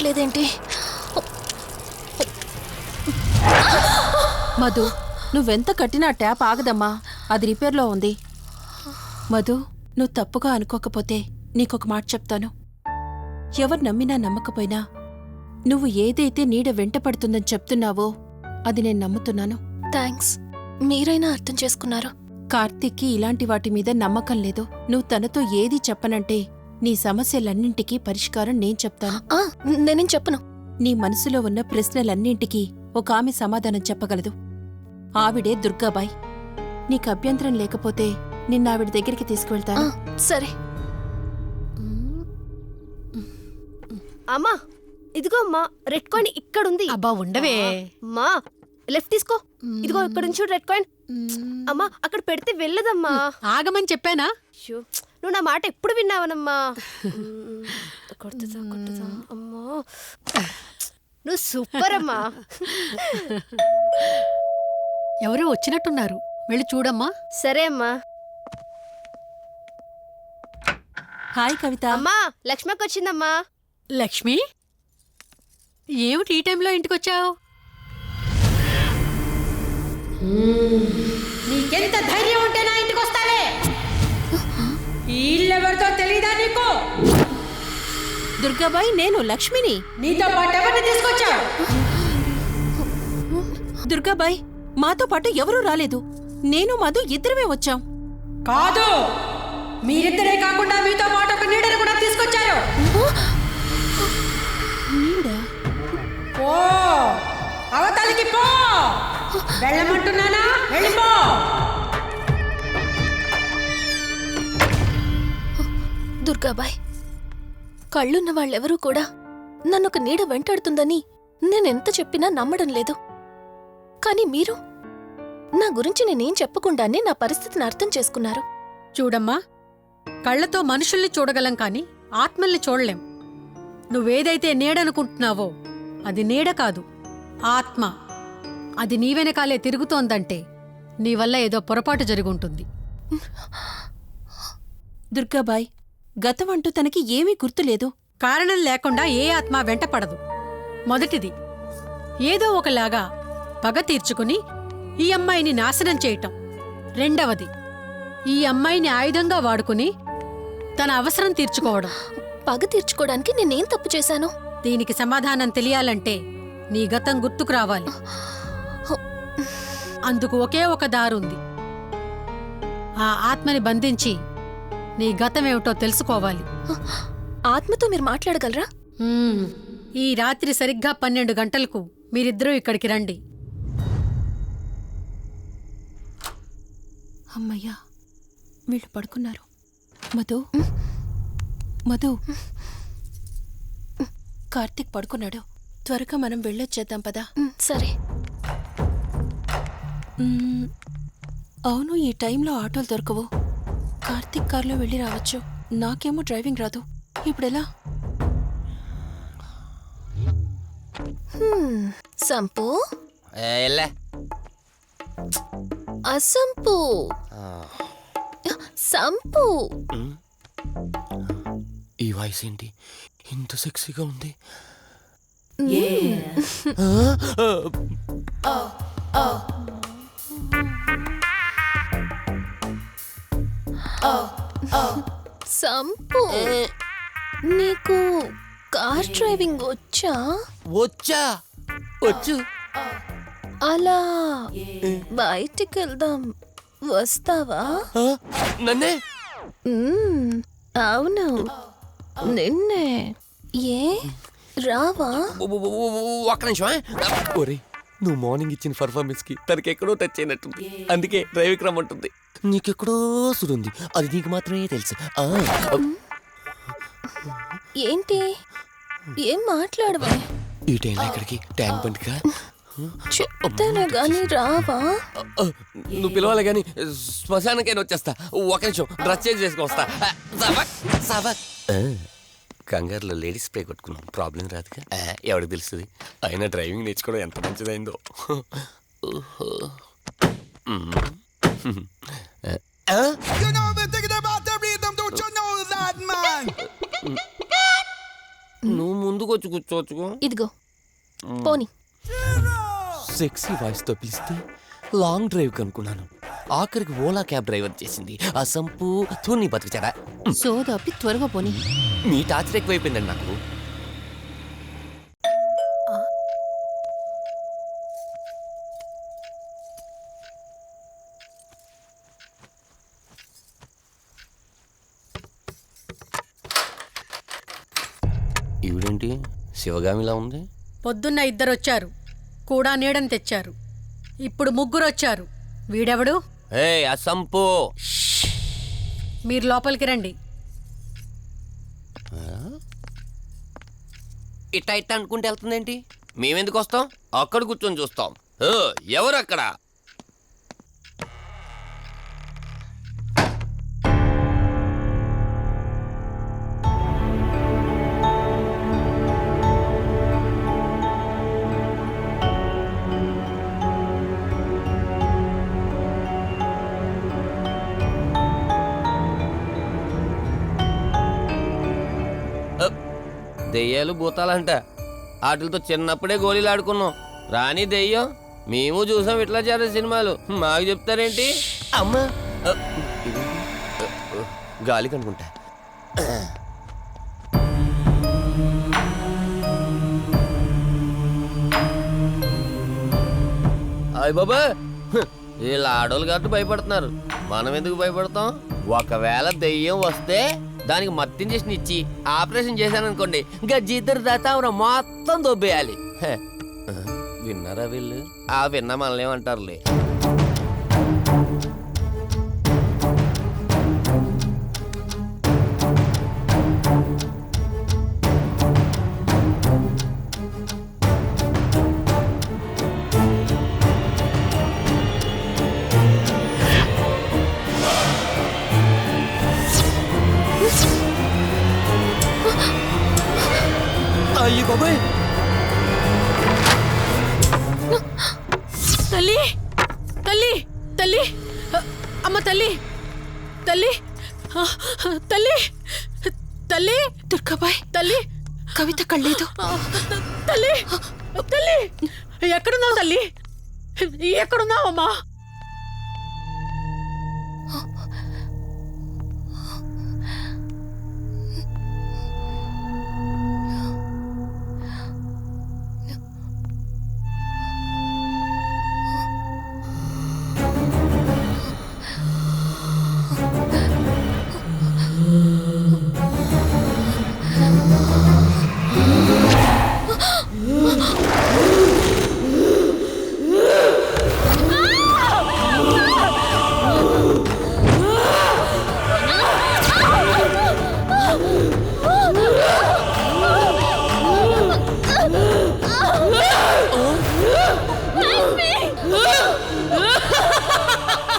రావట్లేదేంటి మధు నువ్వెంత కట్టినా ట్యాప్ ఆగదమ్మా. అది రిపేర్లో ఉంది. మధు నువ్వు తప్పుగా అనుకోకపోతే నీకొక మాట చెప్తాను. ఎవరు నమ్మినా నమ్మకపోయినా నువ్వు ఏదైతే నీడ వెంట పడుతుందని చెప్తున్నావో అది నేను నమ్ముతున్నాను. థ్యాంక్స్. మీరైనా అర్థం చేసుకున్నారు. కార్తీక్కి ఇలాంటి వాటి మీద నమ్మకం లేదు. నువ్వు తనతో ఏది చెప్పనంటే నీ సమస్యలన్నింటికీ పరిష్కారం నేను చెప్తాను. నేనేం చెప్పను. నీ మనసులో ఉన్న ప్రశ్నలన్నింటికీ ఒక ఆమె సమాధానం చెప్పగలదు. ఆవిడే దుర్గాబాయ్. నీకు అభ్యంతరం లేకపోతే నిన్న ఆవిడ దగ్గరికి తీసుకువెళ్తాను. సరే. అమ్మా ఇదిగో అమ్మా రెడ్ కాయిన్ ఇక్కడ ఉంది అబ్బా ఉండవే. అమ్మా లెఫ్ట్ తీసుకో. ఇదిగో ఇక్కడ నుంచి చూడు రెడ్ కాయిన్. అమ్మా అక్కడ పెడితే వెళ్ళదమ్మా. ఆగమని చెప్పానా? అయ్యో, నువ్వు నా మాట ఎప్పుడు విన్నావనమ్మా? మ్మ్. కొడుతుందా కొడుతుందా అమ్మా. నువ్వు సూపర్ అమ్మా. ఎవరో వచ్చినట్టున్నారు. వెళ్ళి చూడమ్మా. సరే అమ్మా. హాయ్ కవిత. అమ్మా లక్ష్మకి వచ్చిందమ్మా. లక్ష్మి? ఏమిటి ఈ టైంలో ఇంటికొచ్చావు? నీకెంత ధైర్యం ఉంటే నా ఇంటికి వస్తావే? ఈ ఇల్లెవరితో తెలీదా నీకు? దుర్గాబాయ్ నేను లక్ష్మిని. నీతో పాటు ఎవరిని తీసుకొచ్చావు? దుర్గాబాయ్ మాతో పాటు ఎవరూ రాలేదు. నేను మధు ఇద్దరమే వచ్చాం. కాదు! మీరిద్దరే కాకుండా మీతో పాటు ఒక నీడను కూడా తీసుకొచ్చారు. నీడా? పో! అవతలికి పో! వెళ్ళమంటున్నానా? వెళ్ళిపో! దుర్గాబాయ్. కళ్ళున్న వాళ్ళెవరూ కూడా నన్నొక నీడ వెంటాడుతుందని నేనెంత చెప్పినా నమ్మడం లేదు. కానీ మీరు నా గురించి నేనేం చెప్పకుండానే నా పరిస్థితిని అర్థం చేసుకున్నారు. చూడమ్మా కళ్ళతో మనుషుల్ని చూడగలం కాని ఆత్మల్ని చూడలేం. నువ్వేదైతే నీడనుకుంటున్నావో అది నీడ కాదు ఆత్మ. అది నీ వెనకాలే తిరుగుతోందంటే నీ వల్ల ఏదో పొరపాటు జరుగుంటుంది దుర్గాబాయ్ గతం అంటూ తనకి ఏమీ గుర్తులేదు కారణం లేకుండా ఏ ఆత్మ వెంటపడదు మొదటిది ఏదో ఒకలాగా పగ తీర్చుకుని ఈ అమ్మాయిని నాశనం చేయటం. రెండవది ఈ అమ్మాయిని ఆయుధంగా వాడుకుని తన అవసరం తీర్చుకోవడం. పగ తీర్చుకోవడానికి నేనేం తప్పు చేశాను? దీనికి సమాధానం తెలియాలంటే నీ గతం గుర్తుకు రావాలి. అందుకు ఒకే ఒక దారుంది. ఆ ఆత్మని బంధించి నీ గతమేమిటో తెలుసుకోవాలి. ఆత్మతో మీరు మాట్లాడగలరా. ఈ రాత్రి సరిగ్గా పన్నెండు గంటలకు మీరిద్దరూ ఇక్కడికి రండి. అమ్మయ్యా వీళ్ళు పడుకున్నారు. మధు మధు. కార్తీక్ పడుకున్నాడు. త్వరగా మనం వెళ్ళొచ్చేద్దాం పదా. సరే. అవును ఈ టైంలో ఆటోలు దొరకవు. కార్తీక్ కార్లో వెళ్ళి రావచ్చు. నాకేమో డ్రైవింగ్ రాదు. ఇప్పుడెలా? సంపు? ఎల్లే. అసంపు. సంపు. ఈ వాయిస్ ఏంటి? ఇంత సెక్సీగా ఉంది. సంపు. నీకు కార్ డ్రైవింగ్ వచ్చా? వచ్చా. వచ్చు. అలా బయటికి వెళ్దాం వస్తావా? నన్నే? అవును. నిన్నే. ఏ? రావా? ఒక్క నిమిషం ఒరే నువ్వు మార్నింగ్ ఇచ్చిన పర్ఫార్మెన్స్కి తనకి ఎక్కడో టచ్ అయినట్టుంది. అందుకే డ్రైవింగ్ రమ్మంటుంది. నీకెక్కడో సుడుంది. అది నీకు మాత్రమే తెలుసు. ఆ, ఏంటి? ఏం మాట్లాడవా? ఈ టైంలో ఇక్కడికి ట్యాంక్ బండ్కా చెప్తాను గాని రావా? ఆ, నువ్వు పిలవాలి కానీ శ్మశానకైనా వచ్చేస్తా. ఒక నిమిషం. డ్రెస్ చేంజ్ చేసుకొని వస్తా ఆ, సవక్, సవక్. కంగారులో లేడీస్ స్ప్రే కొట్టుకున్నాం ప్రాబ్లం రాదుగా. ఎవరికి తెలుస్తుంది? అయినా డ్రైవింగ్ నేర్చుకోవడం ఎంత మంచిదైందో? నువ్వు ముందుకు వచ్చి కూర్చోవచ్చుకో. ఇదిగో. పోని. సెక్సీ వాయిస్తో పిలిస్తే లాంగ్ డ్రైవ్ కనుక్కున్నాను. ఆఖరికి ఓలా క్యాబ్ డ్రైవర్ చేసింది. ఆ సంపు తూని బతికిచాడా? సోదాపి త్వరగా పోని. మీ టార్చర్ ఎక్కువైపోయిందండి నాకు. ఈవిడేంటి? శివగామిలా ఉంది? పొద్దున్న ఇద్దరు వచ్చారు కూడా నీడని తెచ్చారు. ఇప్పుడు ముగ్గురు వచ్చారు వీడెవడు? ఏ ఆ సంపు మీరు లోపలికి రండి. ఇట్ట ఇట్ట అనుకుంటే వెళ్తుందేంటి? మేమెందుకు వస్తాం? అక్కడ కూర్చొని చూస్తాం. ఎవరు అక్కడ దెయ్యాలు భూతాలంట. వాటితో చిన్నప్పుడే గోళీలు ఆడుకున్నాం రాని దెయ్యం మేము చూసాం ఇట్లా చేరే సినిమాలు. మాకు చెప్తారేంటి? అమ్మా. గాలి కనుకుంటా. అయ్య బాబా వీళ్ళ ఆడోళ్ళు కాబట్టి భయపడుతున్నారు. మనం ఎందుకు భయపడతాం? ఒకవేళ దెయ్యం వస్తే దానికి మత్తి ఇంజక్షన్ ఇచ్చి ఆపరేషన్ చేశాననుకోండి ఇంకా జీతరు దాతావరం మొత్తం దొబ్బేయాలి. విన్నారా వీళ్ళు? ఆ విన్నా మనల్ని ఏమంటారులే. అయ్యి బాబాయ్. తల్లి తల్లి తల్లి అమ్మ తల్లి తల్లి తల్లి తల్లి దుర్గాబాయ్ తల్లి కవిత కళ్ళేదు. తల్లి తల్లి ఎక్కడున్నావు తల్లి? ఎక్కడున్నావమ్మా?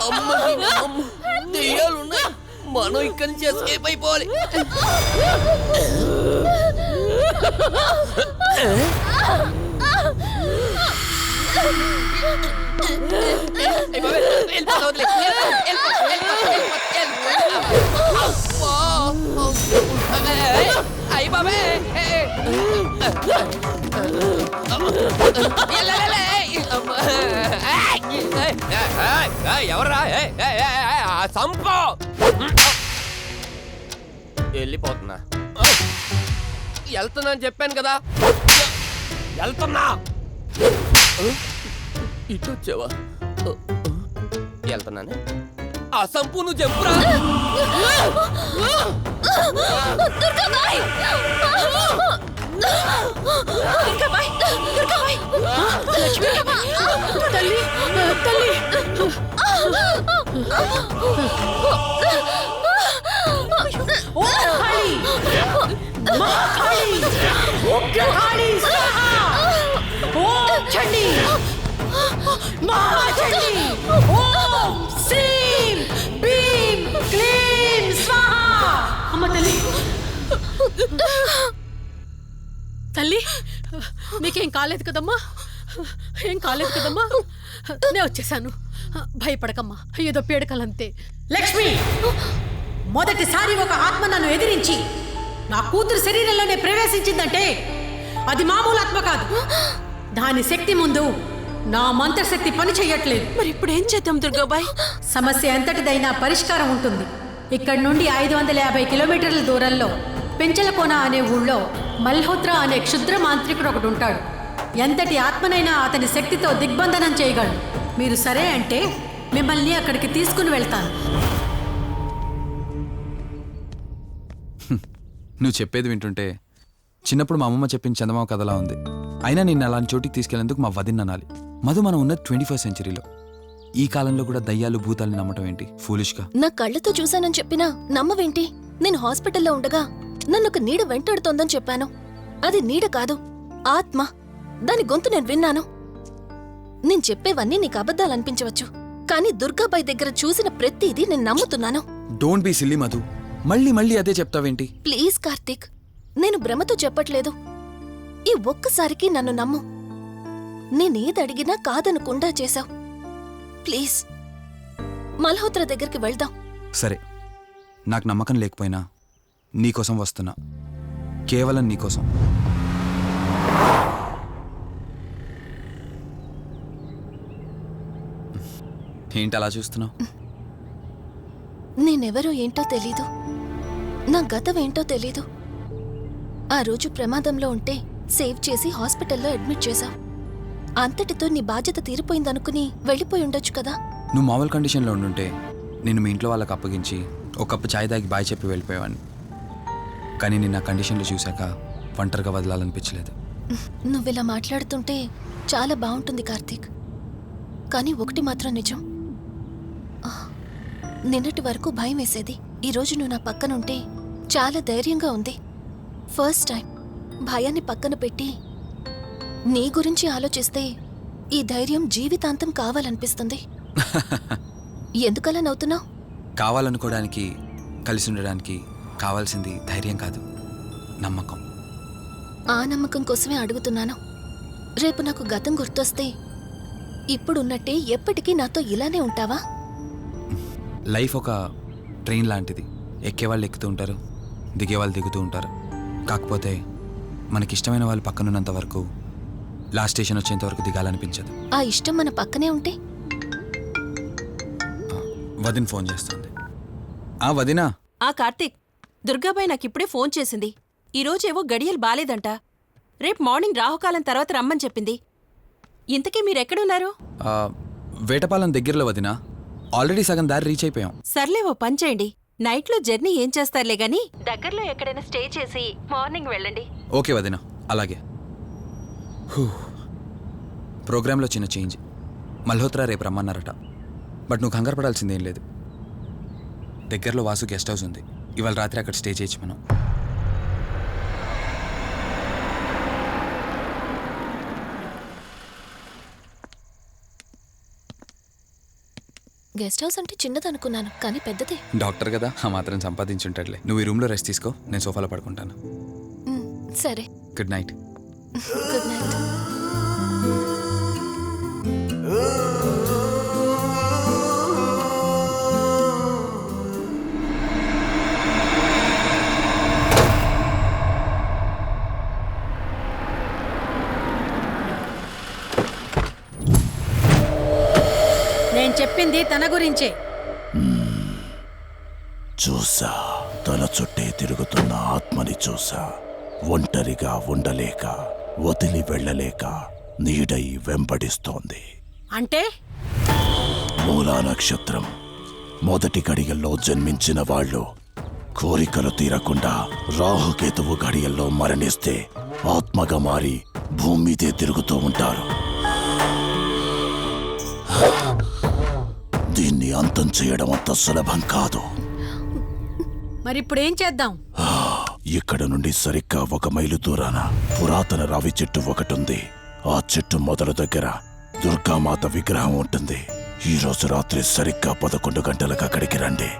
అమ్మ అమ్మ దెయ్యాలు ఉన్నాయి మనం ఇక్కడి నుంచి ఎస్కేప్ అయిపోవాలి అయ్ బాబాయ్, వెళ్ళిపోతా వదిలే. వెళ్ళిపో, వెళ్ళిపో, వెళ్ళిపో, వెళ్ళిపో, వెళ్ళిపో. అబ్బా. ఏయ్, అయ్ బాబాయ్. ఏయ్. ఎల్లెల్లెల్లే. అమ్మా. ఏయ్, ఏయ్, ఏయ్, ఏయ్, ఎవర్రా సంపు వెళ్ళిపోతున్నా వెళ్తున్నా అని చెప్పాను కదా వెళ్తున్నా ఇటు వచ్చావా వెళ్తున్నాను ఆ సంపు నువ్వు చెప్పురా తల్లి తల్లి ఓ కాళీ మా కాళీ కాళీ ఓం చండి! మహాచండి ఓం తల్లి మీకేం కాలేదు కదమ్మా? ఏం కాలేదు కదమ్మా? నేను వచ్చేసాను. భయపడకమ్మా. ఏదో పీడకలంతే. లక్ష్మి! మొదటిసారి ఒక ఆత్మ నన్ను ఎదిరించి నా కూతురు శరీరంలోనే ప్రవేశించిందంటే అది మామూలు ఆత్మ కాదు. దాని శక్తి ముందు నా మంత్రశక్తి పని చెయ్యట్లేదు మరి ఇప్పుడు ఏం చేద్దాం దుర్గాబాయ్? సమస్య ఎంతటిదైనా పరిష్కారం ఉంటుంది. ఇక్కడి నుండి ఐదు వందల యాభై కిలోమీటర్ల దూరంలో పెంచలకోన అనే ఊళ్ళో మల్హోత్రా అనే క్షుద్ర మాంత్రికుడు ఒకడు ఉంటాడు. ఎంతటి ఆత్మనైనా అతని శక్తితో దిగ్బంధనం చేయగలడు. మీరు సరే అంటే మిమ్మల్ని అక్కడికి తీసుకుని వెళ్తాను. నువ్వు చెప్పేది వింటుంటే చిన్నప్పుడు మా అమ్మమ్మ చెప్పిన చందమామ కథలా ఉంది. అయినా నిన్ను అలాంటి చోటికి తీసుకెళ్ళేందుకు మా వదిన అనాలి. మధు మనం ఉన్నది ట్వంటీ ఫస్ట్ సెంచరీలో. ఈ కాలంలో కూడా దయ్యాలు భూతాల్ని నమ్మటం ఏంటి? ఫూలిష్గా. నా కళ్ళతో చూశానని చెప్పినా నమ్మవేంటి? నేను హాస్పిటల్లో ఉండగా నన్ను ఒక నీడ వెంటాడుతోందని చెప్పాను. అది నీడ కాదు ఆత్మ. దాని గొంతు నేను విన్నాను. నేను చెప్పేవన్నీ నీకు అబద్ధాలనిపించవచ్చు కానీ దుర్గాబాయ్ దగ్గర చూసిన ప్రతిదీ నేను నమ్ముతున్నాను. Don't be silly Madhu. మళ్ళీ మళ్ళీ అదే చెప్తావేంటి? ప్లీజ్ కార్తీక్ నేను భ్రమతో చెప్పట్లేదు. ఈ ఒక్కసారికి నన్ను నమ్ము. నేనేది అడిగినా కాదనకుండా చేశావు. ప్లీజ్ మల్హోత్రా దగ్గరికి వెళ్దాం. సరే నాకు నమ్మకం లేకపోయినా నీకోసం వస్తున్నా. కేవలం నీకోసం ఏంటి అలా చూస్తున్నావు? నేనెవరో ఏంటో తెలీదు. నా గతం ఏంటో తెలీదు. ఆ రోజు ప్రమాదంలో ఉంటే సేవ్ చేసి హాస్పిటల్లో అడ్మిట్ చేశావు అంతటితో నీ బాధ్యత తీరిపోయిందనుకుని వెళ్ళిపోయి ఉండొచ్చు కదా. నువ్వు మామూలు కండిషన్లో ఉండుంటే నేను మీ ఇంట్లో వాళ్ళకి అప్పగించి ఒక కప్పు చాయ్ తాగి బాయ్ చెప్పి వెళ్ళిపోయేవాడిని. కానీ నేను నా కండిషన్లో చూశాక ఒంటరిగా వదలాలనిపించలేదు. నువ్విలా మాట్లాడుతుంటే చాలా బాగుంటుంది కార్తీక్. కానీ ఒకటి మాత్రం నిజం. నిన్నటి వరకు భయం వేసేది. ఈరోజు నువ్వు నా పక్కనుంటే చాలా ధైర్యంగా ఉంది. ఫస్ట్ టైం భయాన్ని పక్కన పెట్టి నీ గురించి ఆలోచిస్తే ఈ ధైర్యం జీవితాంతం కావాలనిపిస్తుంది. ఎందుకలా నవ్వుతున్నావు? కావాలనుకోవడానికి కలిసి ఉండడానికి కావాల్సింది ధైర్యం కాదు నమ్మకం. ఆ నమ్మకం కోసమే అడుగుతున్నాను. రేపు నాకు గతం గుర్తొస్తే ఇప్పుడున్నట్టే ఎప్పటికీ నాతో ఇలానే ఉంటావా? లైఫ్ ఒక ట్రైన్ లాంటిది. ఎక్కేవాళ్ళు ఎక్కుతూ ఉంటారు దిగేవాళ్ళు దిగుతూ ఉంటారు. కాకపోతే మనకిష్టమైన వాళ్ళు పక్కనున్నంత వరకు లాస్ట్ స్టేషన్ వచ్చేంత వరకు దిగాలనిపించదు. ఆ ఇష్టం మన పక్కనే ఉంటే? వదిన ఫోన్ చేస్తుంది. ఆ వదినా. ఆ కార్తీక్. దుర్గాబాయ్ నాకిప్పుడే ఫోన్ చేసింది. ఈరోజేవో గడియలు బాలేదంట. రేపు మార్నింగ్ రాహుకాలం తర్వాత రమ్మని చెప్పింది. ఇంతకీ మీరెక్కడున్నారు? ఆ, వేటపాలెం దగ్గరలో వదినా. ఆల్రెడీ సగం దారి రీచ్ అయిపోయాం. సర్లే ఓ పని చేయండి. నైట్లో జర్నీ ఏం చేస్తారులే గాని దగ్గరలో ఎక్కడైనా స్టే చేసి మార్నింగ్ వెళ్ళండి. ఓకే వదినా అలాగే. హూ. ప్రోగ్రాంలో చిన్న చేంజ్. మల్హోత్రా రేపు రమ్మన్నారట. బట్ నువ్వు కంగారు పడాల్సిందేం లేదు. దగ్గరలో వాసు గెస్ట్ హౌస్ ఉంది. ఇవాళ రాత్రి అక్కడ స్టే చేయొచ్చు మనం. గెస్ట్ హౌస్ అంటే చిన్నదనుకున్నాను కానీ పెద్దదే. డాక్టర్ కదా ఆ మాత్రం సంపాదించుంటాడులే. నువ్వు ఈ రూమ్లో రెస్ట్ తీసుకో నేను సోఫాలో పడుకుంటాను. సరే. Good night. Good night. నేను చెప్పింది తన గురించే. చూసా తల చుట్టే తిరుగుతున్న ఆత్మని చూసా. ఒంటరిగా ఉండలేక వదిలి వెళ్ళలేక నీడై వెంబడిస్తోంది. అంటే? మూలా నక్షత్రం. మొదటి గడియల్లో జన్మించిన వాళ్ళు కోరికలు తీరకుండా రాహుకేతువు గడియల్లో మరణిస్తే ఆత్మగా మారి భూమి మీదే తిరుగుతూ ఉంటారు. దీన్ని అంతం చేయడం అంత సులభం కాదు. మరి ఇప్పుడు ఏం చేద్దాం ఇక్కడ నుండి సరిగ్గా ఒక మైలు దూరాన పురాతన రావి చెట్టు ఒకటుంది. ఆ చెట్టు మొదల దగ్గర దుర్గామాత విగ్రహం ఉంటుంది. ఈ రోజు రాత్రి సరిగ్గా పదకొండు గంటలకు అక్కడికి రండి.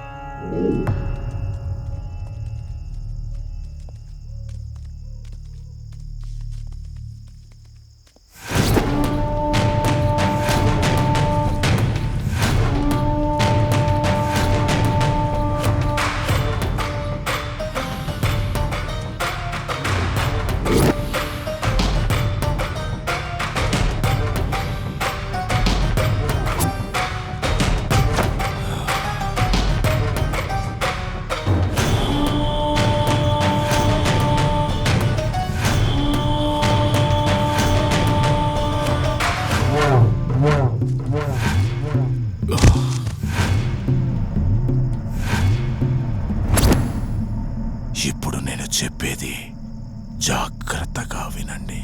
జాగ్రత్తగా వినండి.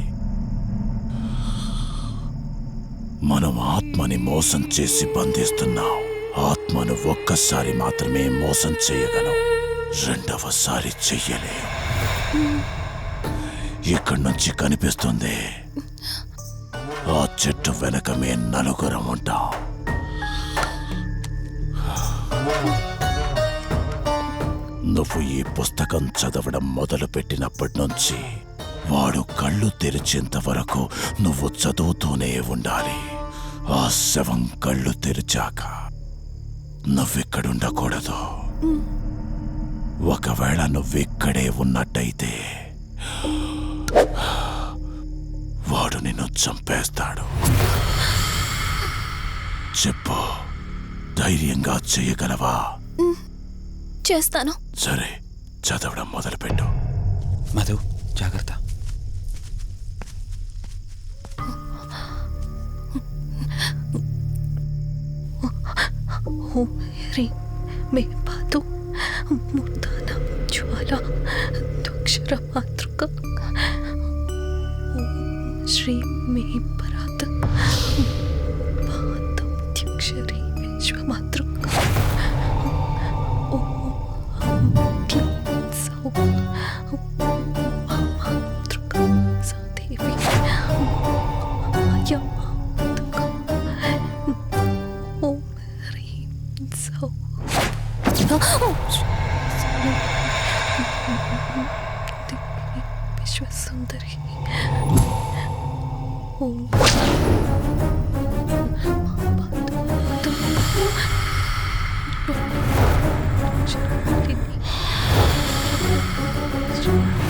మనం ఆత్మని మోసం చేసి బంధిస్తున్నాం. ఆత్మను ఒక్కసారి మాత్రమే మోసం చేయగలం. రెండవసారి చెయ్యలే. ఇక్కడి నుంచి కనిపిస్తుంది. ఆ చెట్టు వెనకమే నలుగురం ఉంటాం. నువ్వు ఈ పుస్తకం చదవడం మొదలుపెట్టినప్పటి నుంచి వాడు కళ్ళు తెరిచేంత వరకు నువ్వు చదువుతూనే ఉండాలి. ఆ శవం కళ్ళు తెరిచాక నువ్విక్కడుండకూడదు. ఒకవేళ నువ్విక్కడే ఉన్నట్టయితే వాడు నిన్ను చంపేస్తాడు. చెప్పు. ధైర్యంగా చేయగలవా? చేస్తాను. సరే చదవడం మొదలుపెట్టు. మధు జాగ్రత్త. ఓం హ్రీం మే పాతు మూర్ధాన జ్వాల దుక్షర మాతృక. శ్రీ మే పరాత్ विश्व सुंदरी Thank you.